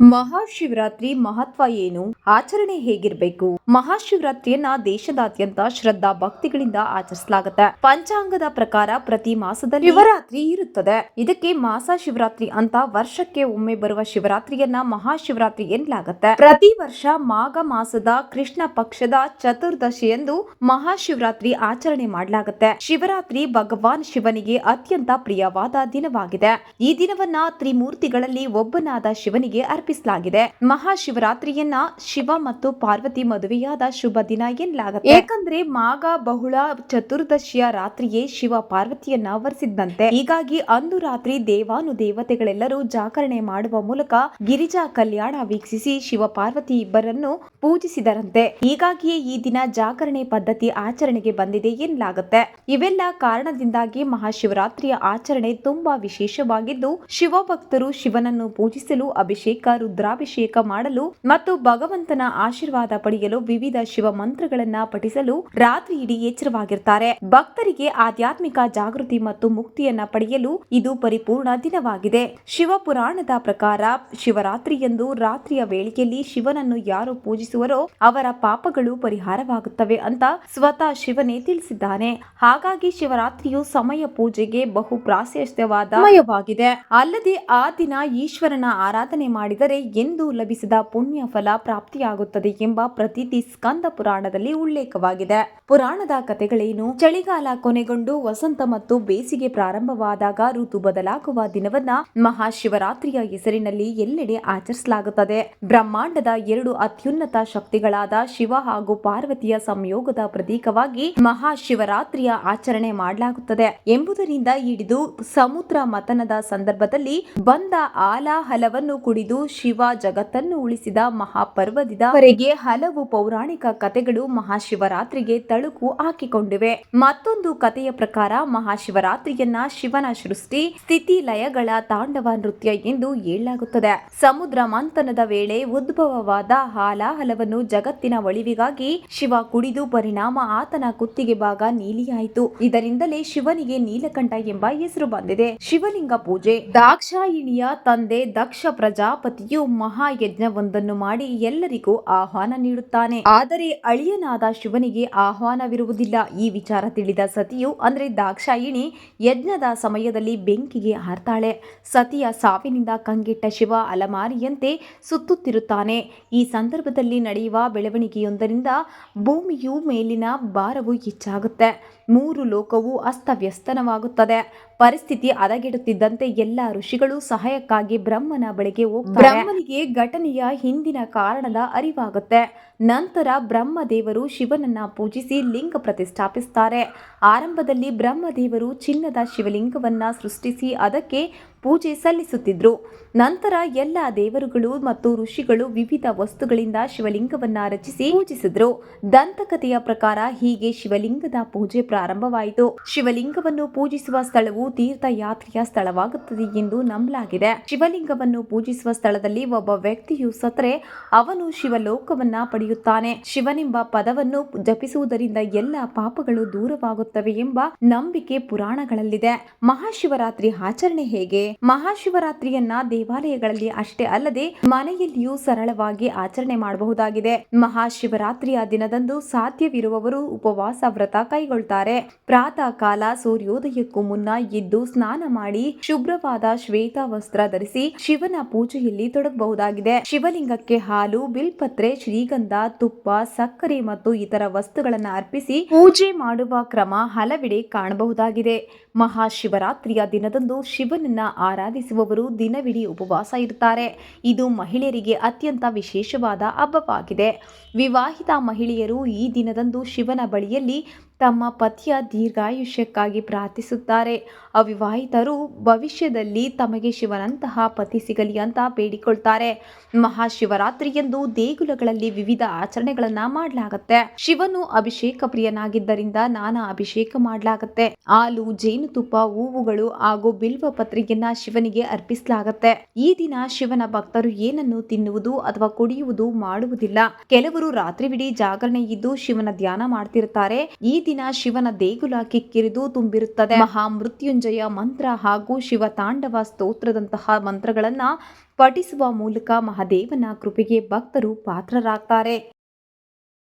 ಮಹಾಶಿವರಾತ್ರಿ ಮಹತ್ವ ಏನು? ಆಚರಣೆ ಹೇಗಿರಬೇಕು? ಮಹಾಶಿವರಾತ್ರಿಯನ್ನ ದೇಶದಾದ್ಯಂತ ಶ್ರದ್ಧಾ ಭಕ್ತಿಗಳಿಂದ ಆಚರಿಸಲಾಗುತ್ತೆ. ಪಂಚಾಂಗದ ಪ್ರಕಾರ ಪ್ರತಿ ಮಾಸದಲ್ಲಿ ಶಿವರಾತ್ರಿ ಇರುತ್ತದೆ. ಇದಕ್ಕೆ ಮಾಸ ಶಿವರಾತ್ರಿ ಅಂತ ವರ್ಷಕ್ಕೆ ಒಮ್ಮೆ ಬರುವ ಶಿವರಾತ್ರಿಯನ್ನ ಮಹಾಶಿವರಾತ್ರಿ ಎನ್ನಲಾಗುತ್ತೆ. ಪ್ರತಿ ವರ್ಷ ಮಾಘ ಮಾಸದ ಕೃಷ್ಣ ಪಕ್ಷದ ಚತುರ್ದಶಿಯಂದು ಮಹಾಶಿವರಾತ್ರಿ ಆಚರಣೆ ಮಾಡಲಾಗುತ್ತೆ. ಶಿವರಾತ್ರಿ ಭಗವಾನ್ ಶಿವನಿಗೆ ಅತ್ಯಂತ ಪ್ರಿಯವಾದ ದಿನವಾಗಿದೆ. ಈ ದಿನವನ್ನ ತ್ರಿಮೂರ್ತಿಗಳಲ್ಲಿ ಒಬ್ಬನಾದ ಶಿವನಿಗೆ ಅರ್ಪಿಸಲಾಗಿದೆ. ಮಹಾಶಿವರಾತ್ರಿಯನ್ನ ಶಿವ ಮತ್ತು ಪಾರ್ವತಿ ಮದುವೆಯಾದ ಶುಭ ದಿನ ಎನ್ನಲಾಗುತ್ತೆ ಯಾಕಂದ್ರೆ ಮಾಘ, ಬಹುಳ, ಚತುರ್ದಶಿಯ ರಾತ್ರಿಯೇ ಶಿವ ಪಾರ್ವತಿಯನ್ನ ವರಿಸಿದ್ದಂತೆ ಹೀಗಾಗಿ ಅಂದು ರಾತ್ರಿ ದೇವಾನು ದೇವತೆಗಳೆಲ್ಲರೂ ಜಾಗರಣೆ ಮಾಡುವ ಮೂಲಕ ಗಿರಿಜಾ ಕಲ್ಯಾಣ ವೀಕ್ಷಿಸಿ ಶಿವ ಪಾರ್ವತಿ ಇಬ್ಬರನ್ನು ಪೂಜಿಸಿದರಂತೆ. ಹೀಗಾಗಿಯೇ ಈ ದಿನ ಜಾಗರಣೆ ಪದ್ಧತಿ ಆಚರಣೆಗೆ ಬಂದಿದೆ ಎನ್ನಲಾಗುತ್ತೆ ಇವೆಲ್ಲ ಕಾರಣದಿಂದಾಗಿ ಮಹಾಶಿವರಾತ್ರಿಯ ಆಚರಣೆ ತುಂಬಾ ವಿಶೇಷವಾಗಿದ್ದು, ಶಿವಭಕ್ತರು ಶಿವನನ್ನು ಪೂಜಿಸಲು ಅಭಿಷೇಕ, ರುದ್ರಾಭಿಷೇಕ ಮಾಡಲು ಮತ್ತು ಭಗವಂತನ ಆಶೀರ್ವಾದ ಪಡೆಯಲು ವಿವಿಧ ಶಿವ ಮಂತ್ರಗಳನ್ನ ಪಠಿಸಲು ರಾತ್ರಿ ಇಡೀ ಎಚ್ಚರವಾಗಿರ್ತಾರೆ. ಭಕ್ತರಿಗೆ ಆಧ್ಯಾತ್ಮಿಕ ಜಾಗೃತಿ ಮತ್ತು ಮುಕ್ತಿಯನ್ನ ಪಡೆಯಲು ಇದು ಪರಿಪೂರ್ಣ ದಿನವಾಗಿದೆ. ಶಿವ ಪುರಾಣದ ಪ್ರಕಾರ ಶಿವರಾತ್ರಿಯಂದು ರಾತ್ರಿಯ ವೇಳೆಯಲ್ಲಿ ಶಿವನನ್ನು ಯಾರು ಪೂಜಿಸುವರೋ ಅವರ ಪಾಪಗಳು ಪರಿಹಾರವಾಗುತ್ತವೆ ಅಂತ ಸ್ವತಃ ಶಿವನೇ ತಿಳಿಸಿದ್ದಾನೆ. ಹಾಗಾಗಿ ಶಿವರಾತ್ರಿಯು ಸಮಯ ಪೂಜೆಗೆ ಬಹು ಪ್ರಾಶಸ್ತ್ಯವಾದ ಸಮಯವಾಗಿದೆ. ಅಲ್ಲದೆ ಆ ದಿನ ಈಶ್ವರನ ಆರಾಧನೆ ಮಾಡಿದರೆ ಎಂದು ಲಭಿಸಿದ ಪುಣ್ಯ ಫಲ ಪ್ರಾಪ್ತಿಯಾಗುತ್ತದೆ ಎಂಬ ಪ್ರತೀತಿ ಸ್ಕಂದ ಪುರಾಣದಲ್ಲಿ ಉಲ್ಲೇಖವಾಗಿದೆ. ಪುರಾಣದ ಕಥೆಗಳೇನು? ಚಳಿಗಾಲ ಕೊನೆಗೊಂಡು ವಸಂತ ಮತ್ತು ಬೇಸಿಗೆ ಪ್ರಾರಂಭವಾದಾಗ ಋತು ಬದಲಾಗುವ ದಿನವನ್ನ ಮಹಾಶಿವರಾತ್ರಿಯ ಹೆಸರಿನಲ್ಲಿ ಎಲ್ಲೆಡೆ ಆಚರಿಸಲಾಗುತ್ತದೆ. ಬ್ರಹ್ಮಾಂಡದ ಎರಡು ಅತ್ಯುನ್ನತ ಶಕ್ತಿಗಳಾದ ಶಿವ ಹಾಗೂ ಪಾರ್ವತಿಯ ಸಂಯೋಗದ ಪ್ರತೀಕವಾಗಿ ಮಹಾಶಿವರಾತ್ರಿಯ ಆಚರಣೆ ಮಾಡಲಾಗುತ್ತದೆ. ಎಂಬುದರಿಂದ ಹಿಡಿದು ಸಮುದ್ರ ಮತನದ ಸಂದರ್ಭದಲ್ಲಿ ಬಂದ ಆಲಾಹಲವನ್ನು ಕುಡಿದು ಶಿವ ಜಗತ್ತನ್ನು ಉಳಿಸಿದ ಮಹಾಪರ್ವದಿದವರೆಗೆ ಹಲವು ಪೌರಾಣಿಕ ಕಥೆಗಳು ಮಹಾಶಿವರಾತ್ರಿಗೆ ತಳುಕು ಹಾಕಿಕೊಂಡಿವೆ. ಮತ್ತೊಂದು ಕಥೆಯ ಪ್ರಕಾರ ಮಹಾಶಿವರಾತ್ರಿಯನ್ನ ಶಿವನ ಸೃಷ್ಟಿ ಸ್ಥಿತಿ ಲಯಗಳ ತಾಂಡವ ನೃತ್ಯ ಎಂದು ಹೇಳಲಾಗುತ್ತದೆ. ಸಮುದ್ರ ಮಂಥನದ ವೇಳೆ ಉದ್ಭವವಾದ ಹಾಲಾಹಲವನ್ನು ಜಗತ್ತಿನ ಒಳಿವಿಗಾಗಿ ಶಿವ ಕುಡಿದು ಪರಿಣಾಮ ಆತನ ಕುತ್ತಿಗೆ ಭಾಗ ನೀಲಿಯಾಯಿತು. ಇದರಿಂದಲೇ ಶಿವನಿಗೆ ನೀಲಕಂಠ ಎಂಬ ಹೆಸರು ಬಂದಿದೆ. ಶಿವಲಿಂಗ ಪೂಜೆ. ದಾಕ್ಷಾಯಿಣಿಯ ತಂದೆ ದಕ್ಷ ಪ್ರಜಾಪತಿಯು ಮಹಾಯಜ್ಞವೊಂದನ್ನು ಮಾಡಿ ಎಲ್ಲರಿಗೂ ಆಹ್ವಾನ ನೀಡುತ್ತಾನೆ. ಆದರೆ ಅಳಿಯನಾದ ಶಿವನಿಗೆ ಆಹ್ವಾನವಿರುವುದಿಲ್ಲ. ಈ ವಿಚಾರ ತಿಳಿದ ಸತಿಯು, ಅಂದರೆ ದಾಕ್ಷಾಯಿಣಿ, ಯಜ್ಞದ ಸಮಯದಲ್ಲಿ ಬೆಂಕಿಗೆ ಹಾರ್ತಾಳೆ. ಸತಿಯ ಸಾವಿನಿಂದ ಕಂಗೆಟ್ಟ ಶಿವ ಅಲಮಾರಿಯಂತೆ ಸುತ್ತುತ್ತಿರುತ್ತಾನೆ. ಈ ಸಂದರ್ಭದಲ್ಲಿ ನಡೆಯುವ ಬೆಳವಣಿಗೆಯೊಂದರಿಂದ ಭೂಮಿಯು ಮೇಲಿನ ಭಾರವು ಹೆಚ್ಚಾಗುತ್ತೆ. ಮೂರು ಲೋಕವು ಅಸ್ತವ್ಯಸ್ತನವಾಗುತ್ತದೆ. ಪರಿಸ್ಥಿತಿ ಹದಗೆಡುತ್ತಿದ್ದಂತೆ ಎಲ್ಲ ಋಷಿಗಳು ಸಹಾಯಕ್ಕಾಗಿ ಬ್ರಹ್ಮನ ಬಳಿಗೆ ಹೋಗ್ತಾರೆ. ಬ್ರಹ್ಮನಿಗೆ ಘಟನೆಯ ಹಿಂದಿನ ಕಾರಣದ ಅರಿವಾಗುತ್ತೆ. ನಂತರ ಬ್ರಹ್ಮದೇವರು ಶಿವನನ್ನ ಪೂಜಿಸಿ ಲಿಂಗ ಪ್ರತಿಷ್ಠಾಪಿಸ್ತಾರೆ. ಆರಂಭದಲ್ಲಿ ಬ್ರಹ್ಮದೇವರು ಚಿನ್ನದ ಶಿವಲಿಂಗವನ್ನ ಸೃಷ್ಟಿಸಿ ಅದಕ್ಕೆ ಪೂಜೆ ಸಲ್ಲಿಸುತ್ತಿದ್ದರು ನಂತರ ಎಲ್ಲ ದೇವರುಗಳು ಮತ್ತು ಋಷಿಗಳು ವಿವಿಧ ವಸ್ತುಗಳಿಂದ ಶಿವಲಿಂಗವನ್ನ ರಚಿಸಿ ಪೂಜಿಸಿದ್ರು. ದಂತಕಥೆಯ ಪ್ರಕಾರ ಹೀಗೆ ಶಿವಲಿಂಗದ ಪೂಜೆ ಪ್ರಾರಂಭವಾಯಿತು. ಶಿವಲಿಂಗವನ್ನು ಪೂಜಿಸುವ ಸ್ಥಳವು ತೀರ್ಥಯಾತ್ರೆಯ ಸ್ಥಳವಾಗುತ್ತದೆ ಎಂದು ನಂಬಲಾಗಿದೆ. ಶಿವಲಿಂಗವನ್ನು ಪೂಜಿಸುವ ಸ್ಥಳದಲ್ಲಿ ಒಬ್ಬ ವ್ಯಕ್ತಿಯು ಸತ್ತರೆ ಅವನು ಶಿವಲೋಕವನ್ನ ಪಡೆಯುತ್ತಾನೆ. ಶಿವನೆಂಬ ಪದವನ್ನು ಜಪಿಸುವುದರಿಂದ ಎಲ್ಲ ಪಾಪಗಳು ದೂರವಾಗುತ್ತವೆ ಎಂಬ ನಂಬಿಕೆ ಪುರಾಣಗಳಲ್ಲಿದೆ. ಮಹಾಶಿವರಾತ್ರಿ ಆಚರಣೆ ಹೇಗೆ? ಮಹಾಶಿವರಾತ್ರಿಯನ್ನ ದೇವಾಲಯಗಳಲ್ಲಿ ಅಷ್ಟೇ ಅಲ್ಲದೆ ಮನೆಯಲ್ಲಿಯೂ ಸರಳವಾಗಿ ಆಚರಣೆ ಮಾಡಬಹುದಾಗಿದೆ. ಮಹಾಶಿವರಾತ್ರಿಯ ದಿನದಂದು ಸಾಧ್ಯವಿರುವವರು ಉಪವಾಸ ವ್ರತ ಕೈಗೊಳ್ತಾರೆ. ಪ್ರಾತಃ ಕಾಲ ಸೂರ್ಯೋದಯಕ್ಕೂ ಮುನ್ನ ಎದ್ದು ಸ್ನಾನ ಮಾಡಿ ಶುಭ್ರವಾದ ಶ್ವೇತ ವಸ್ತ್ರ ಧರಿಸಿ ಶಿವನ ಪೂಜೆಯಲ್ಲಿ ತೊಡಗಬಹುದಾಗಿದೆ. ಶಿವಲಿಂಗಕ್ಕೆ ಹಾಲು, ಬಿಲ್ಪತ್ರೆ, ಶ್ರೀಗಂಧ, ತುಪ್ಪ, ಸಕ್ಕರೆ ಮತ್ತು ಇತರ ವಸ್ತುಗಳನ್ನು ಅರ್ಪಿಸಿ ಪೂಜೆ ಮಾಡುವ ಕ್ರಮ ಹಲವೆಡೆ ಕಾಣಬಹುದಾಗಿದೆ. ಮಹಾಶಿವರಾತ್ರಿಯ ದಿನದಂದು ಶಿವನನ್ನ ಆರಾಧಿಸುವವರು ದಿನವಿಡೀ ಉಪವಾಸ ಇರುತ್ತಾರೆ. ಇದು ಮಹಿಳೆಯರಿಗೆ ಅತ್ಯಂತ ವಿಶೇಷವಾದ ಹಬ್ಬವಾಗಿದೆ. ವಿವಾಹಿತ ಮಹಿಳೆಯರು ಈ ದಿನದಂದು ಶಿವನ ಬಳಿಯಲ್ಲಿ ತಮ್ಮ ಪತಿಯ ದೀರ್ಘಾಯುಷ್ಯಕ್ಕಾಗಿ ಪ್ರಾರ್ಥಿಸುತ್ತಾರೆ. ಅವಿವಾಹಿತರು ಭವಿಷ್ಯದಲ್ಲಿ ತಮಗೆ ಶಿವನಂತಹ ಪತಿ ಸಿಗಲಿ ಅಂತ ಬೇಡಿಕೊಳ್ತಾರೆ. ಮಹಾಶಿವರಾತ್ರಿಯಂದು ದೇಗುಲಗಳಲ್ಲಿ ವಿವಿಧ ಆಚರಣೆಗಳನ್ನ ಮಾಡಲಾಗತ್ತೆ. ಶಿವನು ಅಭಿಷೇಕ ಪ್ರಿಯನಾಗಿದ್ದರಿಂದ ನಾನಾ ಅಭಿಷೇಕ ಮಾಡಲಾಗತ್ತೆ. ಹಾಲು ಜೇನುತುಪ್ಪ ಹೂವುಗಳು ಹಾಗೂ ಬಿಲ್ವ ಪತ್ರಿಕೆಯನ್ನ ಶಿವನಿಗೆ ಅರ್ಪಿಸಲಾಗತ್ತೆ. ಈ ದಿನ ಶಿವನ ಭಕ್ತರು ಏನನ್ನು ತಿನ್ನುವುದು ಅಥವಾ ಕುಡಿಯುವುದು ಮಾಡುವುದಿಲ್ಲ. ಕೆಲವರು ರಾತ್ರಿವಿಡೀ ಜಾಗರಣೆ ಇದ್ದು ಶಿವನ ಧ್ಯಾನ ಮಾಡ್ತಿರ್ತಾರೆ. ಈ ದಿನ ಶಿವನ ದೇಗುಲ ಕಿಕ್ಕಿರಿದು ತುಂಬಿರುತ್ತದೆ. ಮಹಾಮೃತ್ಯುಂಜಯ ಮಂತ್ರ ಹಾಗೂ ಶಿವ ತಾಂಡವ ಸ್ತೋತ್ರದಂತಹ ಮಂತ್ರಗಳನ್ನ ಪಠಿಸುವ ಮೂಲಕ ಮಹಾದೇವನ ಕೃಪೆಗೆ ಭಕ್ತರು ಪಾತ್ರರಾಗ್ತಾರೆ.